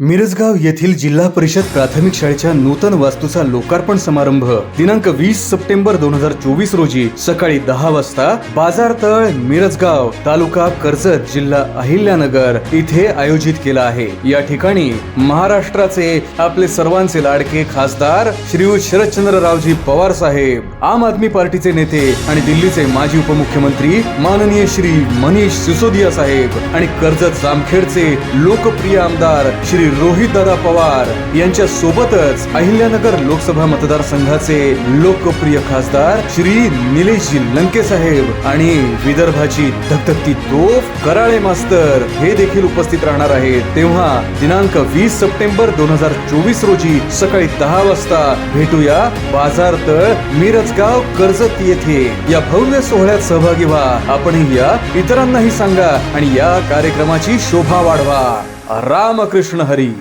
मिरजगाव येथील जिल्हा परिषद प्राथमिक शाळेच्या नूतन वास्तूचा लोकार्पण समारंभ दिनांक वीस सप्टेंबर दोन हजार चोवीस रोजी सकाळी दहा वाजता बाजारतळ मिरजगाव तालुका कर्जत जिल्हा अहिल्यानगर इथे आयोजित केला आहे. या ठिकाणी महाराष्ट्राचे आपले सर्वांचे लाडके खासदार श्रीयुत शरदचंद्ररावजी पवार साहेब आम आदमी पार्टीचे नेते आणि दिल्लीचे माजी उपमुख्यमंत्री माननीय श्री मनीष सिसोदिया साहेब आणि कर्जत जामखेडचे लोकप्रिय आमदार श्री रोहित रोहितदादा पवार यांच्या सोबतच अहिल्यानगर लोकसभा मतदारसंघाचे लोकप्रिय खासदार श्री निलेशजी लंके साहेब आणि विदर्भाची धगधगती तोफ कराळे मास्तर हे देखील उपस्थित राहणार आहेत. तेव्हा दिनांक वीस सप्टेंबर दोन हजार चोवीस रोजी सकाळी दहा वाजता भेटूया बाजार तळ मिरजगाव कर्जत येथे. या भव्य सोहळ्यात सहभागी व्हा. आपणही या. इतरांनाही सांगा आणि या कार्यक्रमाची शोभा वाढवा. रामकृष्ण हरी.